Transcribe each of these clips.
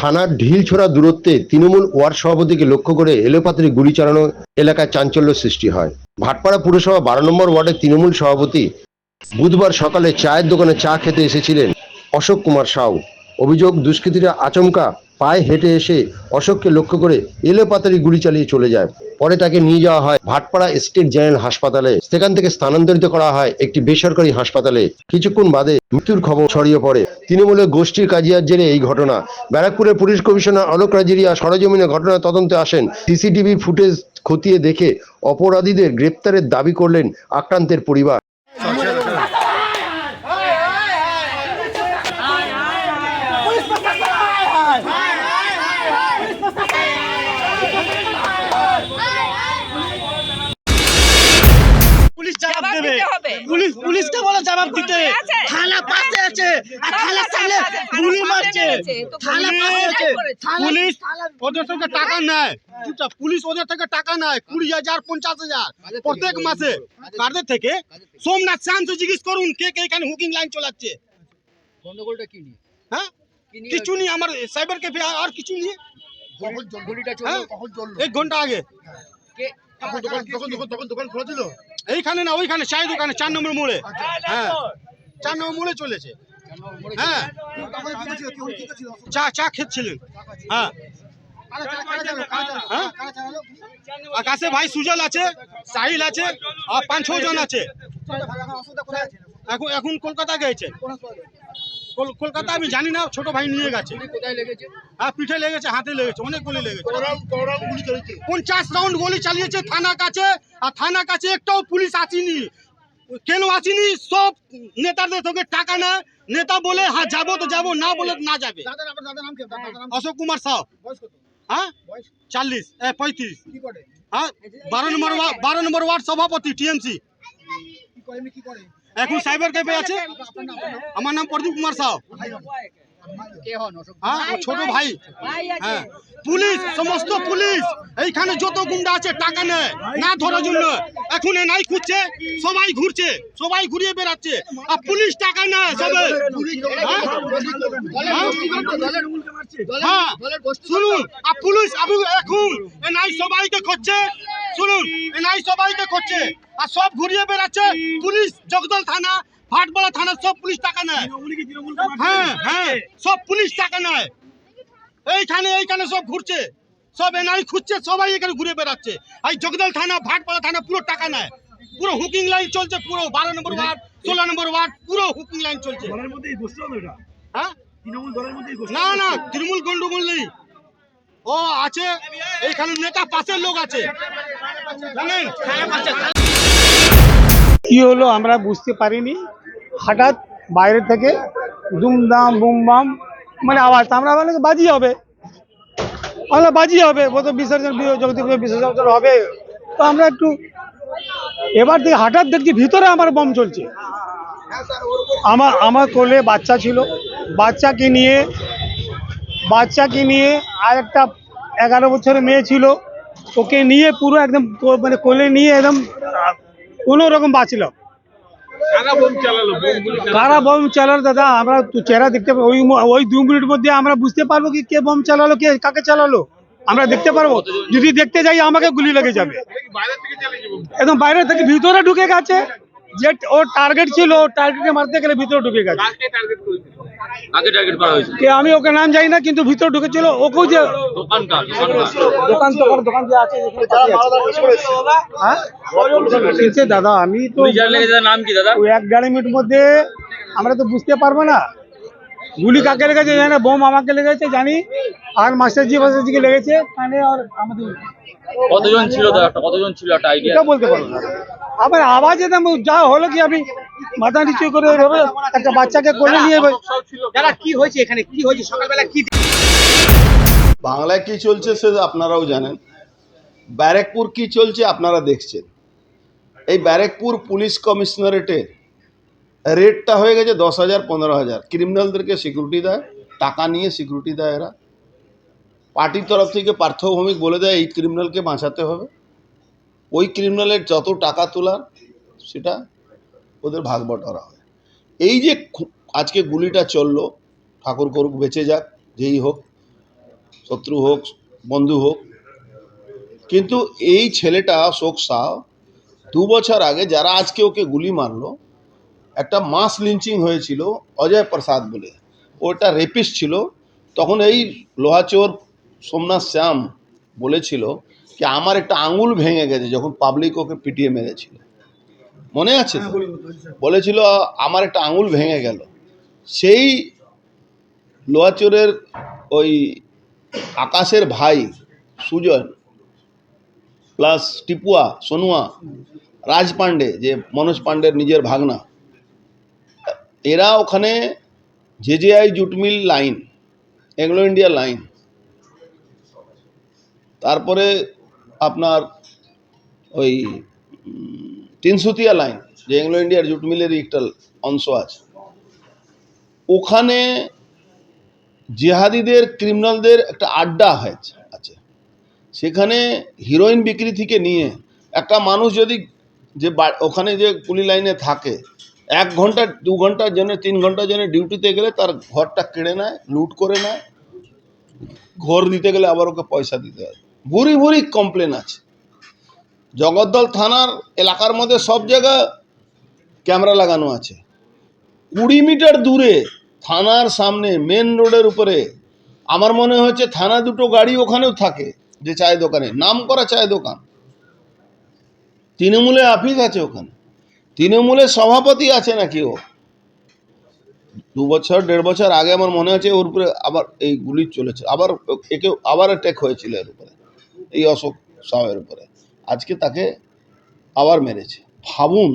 থানার ঢিল ছোড়া দূরত্বে তৃণমূল ওয়ার্ড সভাপতিকে লক্ষ্য করে এলোপাতারি গুলি চালানো এলাকায় চাঞ্চল্য সৃষ্টি হয়। ভাটপাড়া পুরসভা বারো নম্বর ওয়ার্ডের তৃণমূল সভাপতি বুধবার সকালে চায়ের দোকানে চা খেতে এসেছিলেন অশোক কুমার সাউ। অভিযোগ, দুষ্কৃতীরা আচমকা পায়ে হেঁটে এসে অশোককে লক্ষ্য করে এলোপাতারি গুলি চালিয়ে চলে যায়। পরে তাকে নিয়ে যাওয়া হয় ভাটপাড়া স্টেট জেনারেল হাসপাতালে। সেখান থেকে স্থানান্তরিত করা হয় একটি বেসরকারি হাসপাতালে। কিছুক্ষণ বাদে মৃত্যুর খবর ছড়িয়ে পড়ে। তৃণমূলের গোষ্ঠীর কাজিয়ার জেরে এই ঘটনা। ব্যারাকপুরের পুলিশ কমিশনার অলোক রাজিরিয়া সরজমিনে ঘটনা তদন্তে আসেন। সিসিটিভি ফুটেজ খতিয়ে দেখে অপরাধীদের গ্রেপ্তারের দাবি করলেন আক্রান্তের পরিবার। পুলিশকে বলে জবাব দিতে থানা পাশে আছে। আর থানার সামনে গুলি মারছে। থানা পুলিশ পাশে আছে। পুলিশ ওদের থেকে টাকা নেয়। চুপচাপ। পুলিশ ওদের থেকে টাকা নেয়। কুড়ি হাজার পঞ্চাশ হাজার প্রত্যেক মাসে। কাদের থেকে? সোমনাথ শান্ত জিজ্ঞেস করুন কে কে এখানে হুকিং লাইন চলাচ্ছে। গন্ডগোলটা কি নিয়ে? হ্যাঁ? নিয়ে কিছু নেই আমার সাইবার ক্যাফে আর কিছু চল- চলল? হ্যাঁ? এক ঘণ্টা আগে। কে তখন দোকান তখন দোকান তখন দোকান খোলা ছিল? এইখানে না ওইখানে চাই দোকানে চার নম্বর মোড়ে। হ্যাঁ। চার নম্বর মোড়ে চলেছে। হ্যাঁ। চা চা খেচ্ছিলেন। হ্যাঁ। চালা হ্যাঁ। আকাশে ভাই সুজল আছে সাহিল আছে আর পাঁচ ছ জন আছে? এখন এখন কলকাতা গেছে কলকাতা আমি জানি না ছোট ভাই নিয়ে গেছে। হ্যাঁ পিঠে লেগেছে হাতে লেগেছে অনেক গুলি লেগেছে। পঞ্চাশ রাউন্ড গুলি চালিয়েছে থানা কাছে আর থানা কাছে একটাও পুলিশ আসেনি। কেন আসেনি? সব নেতাদের থেকে টাকা নেয়। নেতা বলে হ্যাঁ যাব তো যাব না বলে না যাবে। দাদা আপনার দাদার নাম কি? দাদার নাম অশোক কুমার কত? হ্যাঁ? বয়স? চাল্লিশ পঁয়ত্রিশ। হ্যাঁ? বারো নম্বর ওয়ার্ড বারো নম্বর ওয়ার্ড সভাপতি টিএমসি। কি করে? কি করে? এখন সাইবার ক্যাফে আছে? আমার নাম প্রদীপ কুমার সাউ কে হন অশোক? হ্যাঁ ছোট ভাই হ্যাঁ। পুলিশ সমস্ত পুলিশ। এইখানে যত গুন্ডা আছে টাকা নেয় না ধরার জন্য। এখন এ নাই খুঁজছে সবাই ঘুরছে। সবাই ঘুরিয়ে বেড়াচ্ছে। আর পুলিশ টাকা নেয় সবে হ্যাঁ? হ্যাঁ? শুনুন আর পুলিশ এখন এ নাই সবাইকে খুঁজছে। শুনুন এ নাই সবাইকে খুঁজছে আর সব ঘুরিয়ে বেড়াচ্ছে পুলিশ জগদল থানা ভাটপাড়া থানা সব পুলিশ টাকা নেয়। হ্যাঁ হ্যাঁ সব পুলিশ টাকা নেয়। এইখানে এইখানে সব ঘুরছে। সব এনআই খুঁজছে সবাই এখানে ঘুরে বেড়াচ্ছে। এই জগদল থানা ভাটপাড়া থানা পুরো টাকা নেয়। পুরো হুকিং লাইন চলছে পুরো বারো নম্বর ওয়ার্ড ষোলো নম্বর ওয়ার্ড পুরো হুকিং লাইন চলছে। হ্যাঁ? না না তৃণমূল গন্ডগোল নেই। ও আছে এইখানে নেতা পাশের লোক আছে। কি হলো আমরা বুঝতে পারিনি। হঠাৎ বাইরে থেকে দুমদাম, বুমবাম মানে আওয়াজ। আমরা বলে বাজি হবে। আমরা বাজি হবে। ও তো বিসর্জন জগদীপ বিসর্জন হবে। তো আমরা একটু এবার থেকে হঠাৎ দেখছি ভিতরে আমার বম চলছে। আমার আমার কোলে বাচ্চা ছিল। বাচ্চাকে নিয়ে বাচ্চাকে নিয়ে আর একটা এগারো বছরের মেয়ে ছিল। ওকে নিয়ে পুরো একদম মানে কোলে নিয়ে একদম কোনো রকম বাঁচলাম কারা বোম চালালো? দাদা আমরা চেহারা দেখতে ওই ওই দু মিনিট মধ্যে আমরা বুঝতে পারব কি কে বোম চালালো কে কাকে চালালো? আমরা দেখতে পারব। যদি দেখতে যাই আমাকে গুলি লেগে যাবে। একদম বাইরে থেকে ভিতরে ঢুকে গেছে। যে ওর টার্গেট ছিল টার্গেটে মারতে গেলে ভিতরে ঢুকে গেছে। কাকে টার্গেট করা হয়েছে কে আমি ওকে নাম জানি না কিন্তু ভিতরে ঢুকেছিল ওকেও যে দোকান? দোকান যে আছে। হ্যাঁ? দাদা আমি তো নাম কি দাদা? এক দেড় মিনিট মধ্যে আমরা তো বুঝতে পারব না। গুলি কাকে লেগেছে জানি না বোম আমাকে লেগেছে জানি আর মাস্টারজি মাস্টারজিকে লেগেছে কানে আর আমাদের কতজন ছিল কতজন ছিল? একটা আইডিয়া এটা বলতে পারব না। আবার আওয়াজে যা হলো কি আমি মাথা নিচু করে এইভাবে একটা বাচ্চাকে কোলে নিয়ে দাদা কি হয়েছে এখানে? কি হয়েছে? সকালবেলা কি বাংলায় কি চলছে সে আপনারাও জানেন। ব্যারেকপুর কি চলছে আপনারা দেখছেন। এই ব্যারেকপুর পুলিশ কমিশনারেটে রেটটা হয়ে গেছে দশ হাজার, পনেরো হাজার। ক্রিমিনালদেরকে সিকিউরিটি দেয়, টাকা নিয়ে সিকিউরিটি দেয় এরা। পার্টির তরফ থেকে পার্থ ভৌমিক বলে দেয়, এই ক্রিমিনালকে বাঁচাতে হবে। ওই ক্রিমিনালের যত টাকা তোলার, সেটা ওদের ভাগ বটরা হয়। এই যে আজকে গুলিটা চলল, ঠাকুর করুক, বেঁচে যাক, যেই হোক, শত্রু হোক, বন্ধু হোক। কিন্তু এই ছেলেটা শোক শাহ দু বছর আগে যারা আজকে ওকে গুলি মারলো একটা মাস লিঞ্চিং হয়েছিল অজয় প্রসাদ বলে। ওটা রেপিস্ট ছিল। তখন এই লোহাচোর সোমনাথ শ্যাম বলেছিল যে আমার একটা আঙুল ভেঙে গেছে। যখন পাবলিক ওকে পিটিয়ে মেরেছিল। মনে আছে বলেছিল আমার একটা আঙুল ভেঙে গেল। সেই লোহাচোরের ওই আকাশের ভাই সুজন প্লাস টিপুয়া সোনুয়া রাজ পান্ডে যে মনোজ পান্ডের নিজের ভাগনা এরা ওখানে JJI jute mill line, Anglo India line. তারপরে আপনার ওই তিনসুতিয়া লাইন, যে এংলো ইন্ডিয়ার জুট মিলেরই একটা অংশ আছে। ওখানে জেহাদিদের, ক্রিমিনালদের একটা আড্ডা হয়েছে, আছে। সেখানে হিরোইন বিক্রি থেকে নিয়ে একটা মানুষ যদি যে ওখানে যে পুলি লাইনে থাকে এক ঘণ্টা, দু ঘণ্টার জন্য, তিন ঘণ্টার জন্য ডিউটিতে গেলে তার ঘরটা কেড়ে নেয়, লুট করে নেয়। ঘর দিতে গেলে আবার ওকে পয়সা দিতে হয়। ভুরি ভুরি কমপ্লেন আছে। জগদ্দল থানার এলাকার মধ্যে সব জায়গায় ক্যামেরা লাগানো আছে। কুড়ি মিটার দূরে থানার সামনে মেন রোডের উপরে, আমার মনে হচ্ছে থানা দুটো গাড়ি ওখানেও থাকে যে চায়ের দোকানে। নাম করা চায়ের দোকান। তৃণমূলে আফিস আছে ওখানে। তৃণমূলের সভাপতি আছে নাকি ও? দু বছর, দেড় বছর আগে আমার মনে হচ্ছে ওর উপরে আবার এই গুলি চলেছে। আবার একে, আবার অ্যাটাক হয়েছিল এর উপরে, এই অশোক সাহের উপরে। আজকে তাকে আবার মেরেছে। ভাবুন,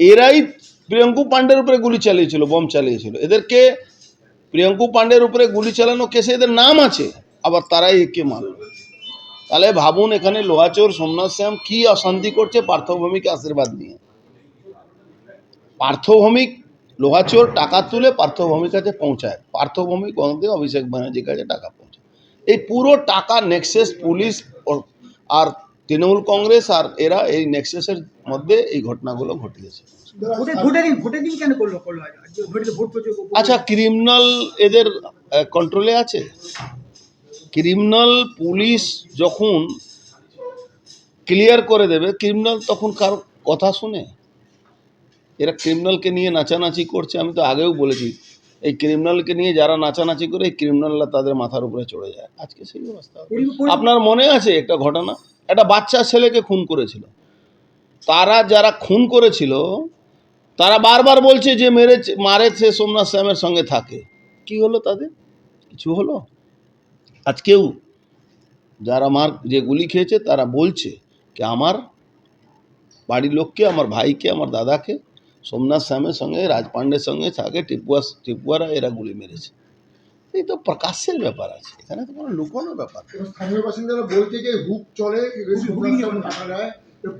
এরাই প্রিয়ঙ্কু পাণ্ডের উপরে গুলি চালিয়েছিল, বম চালিয়েছিল। এদেরকে প্রিয়ঙ্কু পাণ্ডের উপরে গুলি চালানো কেসে এদের নাম আছে, আবার তারাই একে মারল। তাহলে ভাবুন, এখানে লোহাচোর, সোমনাথ শ্যাম কি অশান্তি করছে পার্থভূমিকে আশীর্বাদ নিয়ে। পার্থভৌমিক লোহাচোর টাকা তুলে পার্থভৌমিক কাছে পৌঁছায়। পার্থভৌমিক গন্ধে অভিষেক ব্যানার্জির কাছে টাকা পৌঁছায়। এই পুরো টাকা নেক্সেস পুলিশ আর তৃণমূল কংগ্রেস আর এরা এই নেক্সেসের মধ্যে এই ঘটনাগুলো ঘটিয়েছে। আচ্ছা ক্রিমিনাল এদের কন্ট্রোলে আছে? ক্রিমিনাল পুলিশ যখন ক্লিয়ার করে দেবে ক্রিমিনাল তখন কার কথা শুনে? এরা ক্রিমিনালকে নিয়ে নাচানাচি করছে, আমি তো আগেও বলেছি। এই ক্রিমিনালকে নিয়ে যারা নাচানাচি করে, এই ক্রিমিনালরা তাদের মাথার উপরে চড়ে যায়। আজকে সেই অবস্থা। আপনার মনে আছে একটা ঘটনা? একটা বাচ্চা ছেলেকে খুন করেছিল। তারা যারা খুন করেছিল, তারা বারবার বলছে যে মেরে মারেছে সোমনাথ শ্যামের সঙ্গে থাকে। কি হলো তাদের? কিছু হলো? আজকেও যারা মার, যে গুলি খেয়েছে, তারা বলছে যে আমার বাড়ির লোককে, আমার ভাইকে, আমার দাদাকে সোমনাথ শ্যামের সঙ্গে রাজপাণ্ডের সঙ্গে থাকে টিপুয়া টিপুয়ারা এরা গুলি মেরেছে এই তো প্রকাশ্যের ব্যাপার আছে এখানে তো কোনো লুকোনোর ব্যাপার স্থানীয় বাসিন্দারা বলছে যে হুক চলে পুলিশ টাকা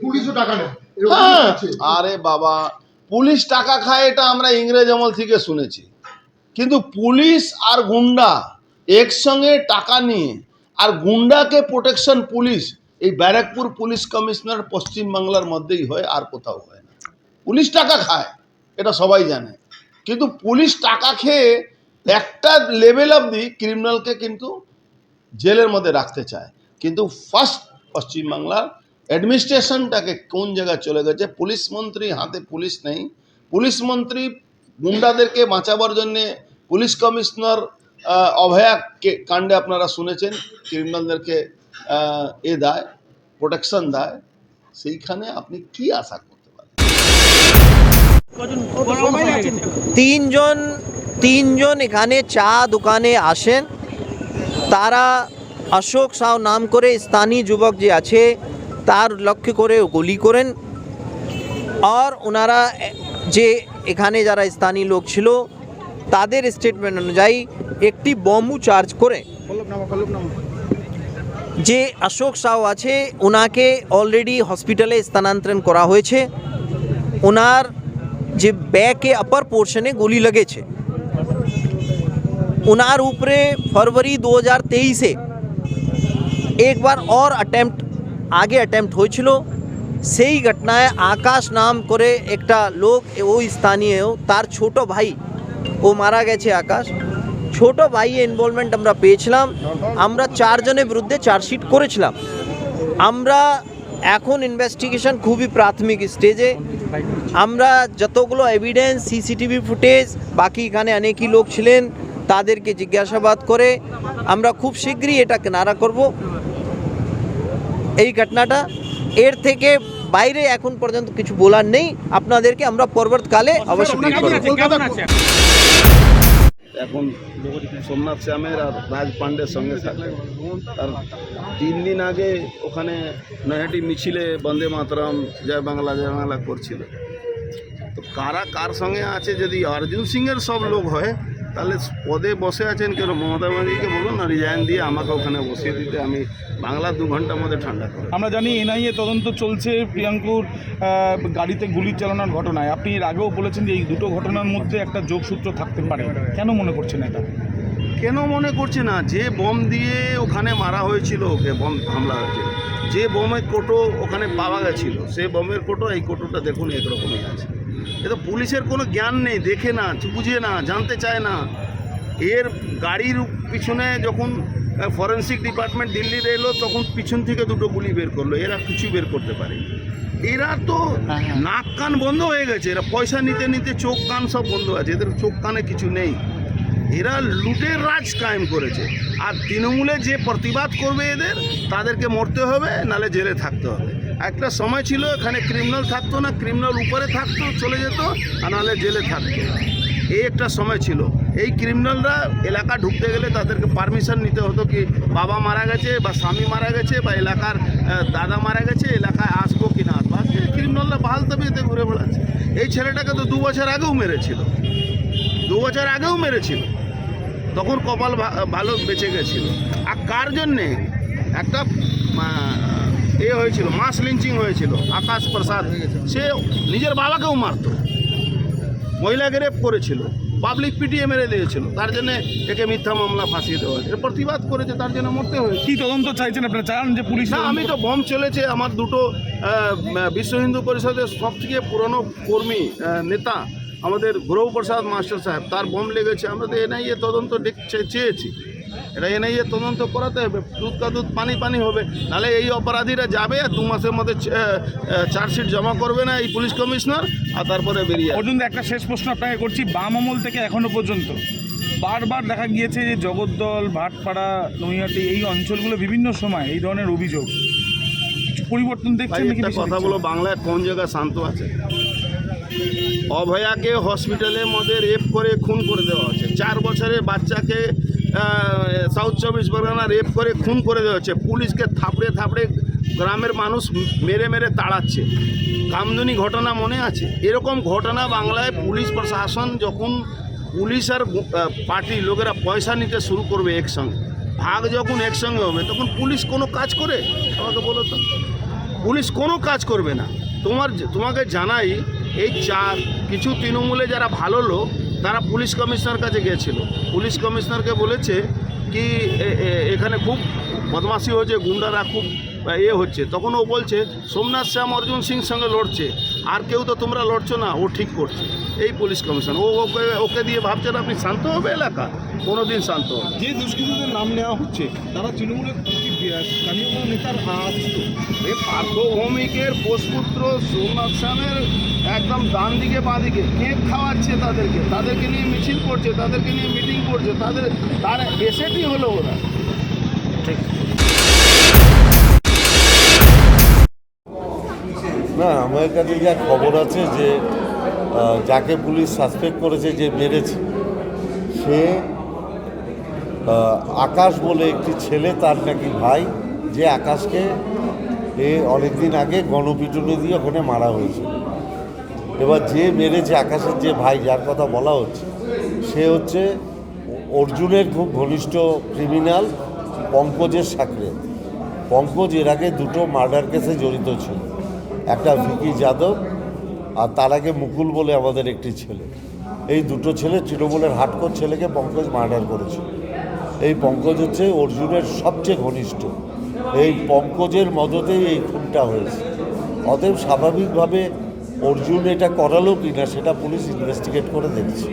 পুলিশও টাকা নেয় হ্যাঁ আরে বাবা পুলিশ টাকা খায় এটা আমরা ইংরেজ আমল থেকে শুনেছি কিন্তু পুলিশ আর গুন্ডা একসঙ্গে টাকা নিয়ে আর গুন্ডাকে প্রোটেকশন পুলিশ এই ব্যারাকপুর পুলিশ কমিশনার পশ্চিমবাংলার মধ্যেই হয় আর কোথাও হয় পুলিশ টাকা খায়, এটা সবাই জানে। কিন্তু পুলিশ টাকা খেয়ে একটা লেভেল অবধি ক্রিমিনালকে কিন্তু জেলের মধ্যে রাখতে চায়। কিন্তু ফার্স্ট পশ্চিমবাংলার অ্যাডমিনিস্ট্রেশনটাকে কোন জায়গায় চলে গেছে? পুলিশ মন্ত্রী হাতে পুলিশ নেই। পুলিশ মন্ত্রী গুন্ডাদেরকে বাঁচাবার জন্যে পুলিশ কমিশনার অভয়া কাণ্ডে আপনারা শুনেছেন ক্রিমিনালদেরকে এ দেয় প্রোটেকশন দেয়। সেইখানে আপনি কি আশা করতে পারেন তিনজন তিনজন এখানে চা দোকানে আসেন। তারা অশোক সাউ নাম করে স্থানীয় যুবক যে আছে, তার লক্ষ্য করে গুলি করেন। আর ওনারা যে এখানে যারা স্থানীয় লোক ছিল, তাদের স্টেটমেন্ট অনুযায়ী একটি বম্বু চার্জ করে। যে অশোক সাউ আছে, ওনাকে অলরেডি হসপিটালে স্থানান্তরণ করা হয়েছে। ওনার जे बे के अपर पोर्शने गोली लगे उनार उपरे फरवरी 2023 हज़ार तेईस एक बार और अटेम्प्ट आगे अटेम्प्ट हो से ही घटनाए आकाश नाम करे एक लोक वो स्थानीय हो तार छोटो भाई वो मारा गया छे आकाश छोटो भाई इनवलमेंट हमें पेल चारजने बिुदे चार्जशीट कर এখন ইনভেস্টিগেশন খুবই প্রাথমিক স্টেজে আমরা যতগুলো এভিডেন্স সিসিটিভি ফুটেজ বাকি এখানে অনেকই লোক ছিলেন তাদেরকে জিজ্ঞাসাবাদ করে আমরা খুব শীঘ্রই এটা কেনারা করব। এই ঘটনাটা এর থেকে বাইরে এখন পর্যন্ত কিছু বলার নেই। আপনাদেরকে আমরা পরবর্তীকালে অবশ্যই। এখন সোমনাথ শ্যামের আর রাজ পাণ্ডের সঙ্গে থাকে। আর তিন দিন আগে ওখানে নৈহাটি মিছিলে বন্দে মাতরম, জয় বাংলা জয় বাংলা করছিল। তো কারা কার সঙ্গে আছে, যদি অর্জুন সিংয়ের সব লোক হয় তাহলে পদে বসে আছেন কেন? মমতা ব্যানার্জিকে বলুন না রিজাইন দিয়ে আমাকে ওখানে বসিয়ে দিতে। আমি বাংলা দু ঘণ্টার মধ্যে ঠান্ডা করে আমরা জানি এনআইএ তদন্ত চলছে প্রিয়াঙ্কুর গাড়িতে গুলি চালানোর ঘটনায়। আপনি এর আগেও বলেছেন যে এই দুটো ঘটনার মধ্যে একটা যোগসূত্র থাকতে পারে। কেন মনে করছেন এটা? কেন মনে করছে না? যে বোম দিয়ে ওখানে মারা হয়েছিল ওকে বোম হামলা হয়েছিল যে বোমের কোটো ওখানে পাওয়া গেছিল সে বোমের কোটো এই কোটোটা দেখুন একরকমই আছে। এ তো পুলিশের কোনো জ্ঞান নেই, দেখে না, বুঝে না, জানতে চায় না। এর গাড়ির পিছনে যখন ফরেন্সিক ডিপার্টমেন্ট দিল্লির এলো, তখন পিছন থেকে দুটো গুলি বের করল, এরা কিছু বের করতে পারে এরা তো নাক কান বন্ধ হয়ে গেছে, এরা পয়সা নিতে নিতে চোখ কান সব বন্ধ আছে, এদের চোখ কানে কিছু নেই। এরা লুটের রাজ কায়েম করেছে, আর তৃণমূলে যে প্রতিবাদ করবে এদের, তাদেরকে মরতে হবে, নালে জেলে থাকতে হবে। একটা সময় ছিল, এখানে ক্রিমিনাল থাকতো না ক্রিমিনাল উপরে থাকতো, চলে যেত, আর নাহলে জেলে থাকতো। এই একটা সময় ছিল। এই ক্রিমিনালরা এলাকা ঢুকতে গেলে তাদেরকে পারমিশন নিতে হতো কি, বাবা মারা গেছে, বা স্বামী মারা গেছে, বা এলাকার দাদা মারা গেছে, এলাকায় আসব কি না আসব। আজকে ক্রিমিনালরা বাহাল তবিয়েতে ঘুরে বেড়াচ্ছে। এই ছেলেটাকে তো দু বছর আগেও মেরেছিল। দু বছর আগেও মেরেছিল। তখন কপাল ভালো বেঁচে গেছিল। আর কার জন্যে? একটা এ হয়েছিল মাস লিঞ্চিং হয়েছিল আকাশ প্রসাদ। সে নিজের বাবাকেও মারতো। মহিলাকে রেপ করেছিল পাবলিক পিটিয়ে মেরে দিয়েছিল। তার জন্য একে মিথ্যা মামলা ফাঁসিয়ে দেওয়া হয়েছে। প্রতিবাদ করেছে তার জন্য মরতে হয়েছে। কি তদন্ত চাইছেন আপনারা? চান যে পুলিশ না আমি তো বম চলেছে আমার দুটো বিশ্ব হিন্দু পরিষদের সব থেকে পুরনো কর্মী নেতা আমাদের গৌরব প্রসাদ মাস্টার সাহেব। তার বম লেগেছে। আমরা তো এনআইএ তদন্ত চেয়েছি। এটা এনআইএ তদন্ত করাতে হবে। দুধ কা দুধ পানি পানি হবে। নাহলে এই অপরাধীরা যাবে আর দু মাসের মধ্যে চার্জশিট জমা করবে না এই পুলিশ কমিশনার আর তারপরে বেরিয়ে দা, একটা শেষ প্রশ্ন আপনাকে করছি। বাম আমল থেকে এখনও পর্যন্ত বারবার দেখা গিয়েছে যে জগদ্দল ভাটপাড়া নৈহাটি এই অঞ্চলগুলো বিভিন্ন সময় এই ধরনের অভিযোগ। পরিবর্তন দেখছেন একটা কথা? বলো বাংলায় কোন জায়গায় শান্ত আছে? অভয়াকে হসপিটালের মধ্যে রেপ করে খুন করে দেওয়া হচ্ছে চার বছরের বাচ্চাকে সাউথ চব্বিশ পরগনা রেপ করে, খুন করে দেওয়া হচ্ছে পুলিশকে থাপড়ে থাপড়ে গ্রামের মানুষ মেরে মেরে তাড়াচ্ছে। কামদুনি ঘটনা মনে আছে? এরকম ঘটনা বাংলায় পুলিশ প্রশাসন যখন পুলিশ আর পার্টি লোকেরা পয়সা নিতে শুরু করবে একসঙ্গে, ভাগ যখন একসঙ্গে হবে, তখন পুলিশ কোনো কাজ করে? আমাকে বলো তো। পুলিশ কোনো কাজ করবে না। তোমার তোমাকে জানাই, এই চার কিছু তৃণমূলে যারা ভালো লোক তারা পুলিশ কমিশনার কাছে গিয়েছিল। পুলিশ কমিশনারকে বলেছে কি এখানে খুব বদমাশি হয়েছে, গুন্ডারা খুব ইয়ে হচ্ছে। তখন ও বলছে সোমনাথ শ্যাম অর্জুন সিং সঙ্গে লড়ছে। আর কেউ তো তোমরা লড়ছো না ও ঠিক করছে। এই পুলিশ কমিশন ও ওকে ওকে দিয়ে ভাবছেন আপনি শান্ত হবে এলাকা? কোনো দিন শান্ত হবে যে দুষ্কৃতীদের নাম নেওয়া হচ্ছে তারা তৃণমূলের স্থানীয় কোনো নেতার এই পার্থভৌমিকের পোষপুত্র সোমনাথ শ্যামের একদম ডান দিকে বাঁ দিকে কেক খাওয়াচ্ছে তাদেরকে। তাদেরকে নিয়ে মিছিল করছে তাদেরকে নিয়ে মিটিং করছে। তাদের তার এসেটি হলো ওরা। না, আমার কাছে যা খবর আছে যে যাকে পুলিশ সাসপেক্ট করেছে, যে মেরেছে, সে আকাশ বলে একটি ছেলে, তার নাকি ভাই, যে আকাশকে এ অনেকদিন আগে গণপিটুনি দিয়ে ওখানে মারা হয়েছে। এবার যে মেরেছে আকাশের যে ভাই, যার কথা বলা হচ্ছে, সে হচ্ছে অর্জুনের খুব ঘনিষ্ঠ ক্রিমিনাল পঙ্কজের সাকরে পঙ্কজ এর আগে দুটো মার্ডার কেসে জড়িত ছিল। একটা ভিকি যাদব আর তার আগে মুকুল বলে আমাদের একটি ছেলে। এই দুটো ছেলে তৃণমূলের হাটকোর ছেলেকে পঙ্কজ মার্ডার করেছিল এই পঙ্কজ হচ্ছে অর্জুনের সবচেয়ে ঘনিষ্ঠ। এই পঙ্কজের মদতেই এই খুনটা হয়েছে। অতএব স্বাভাবিকভাবে অর্জুন এটা করালো কি না সেটা পুলিশ ইনভেস্টিগেট করে দেখছে।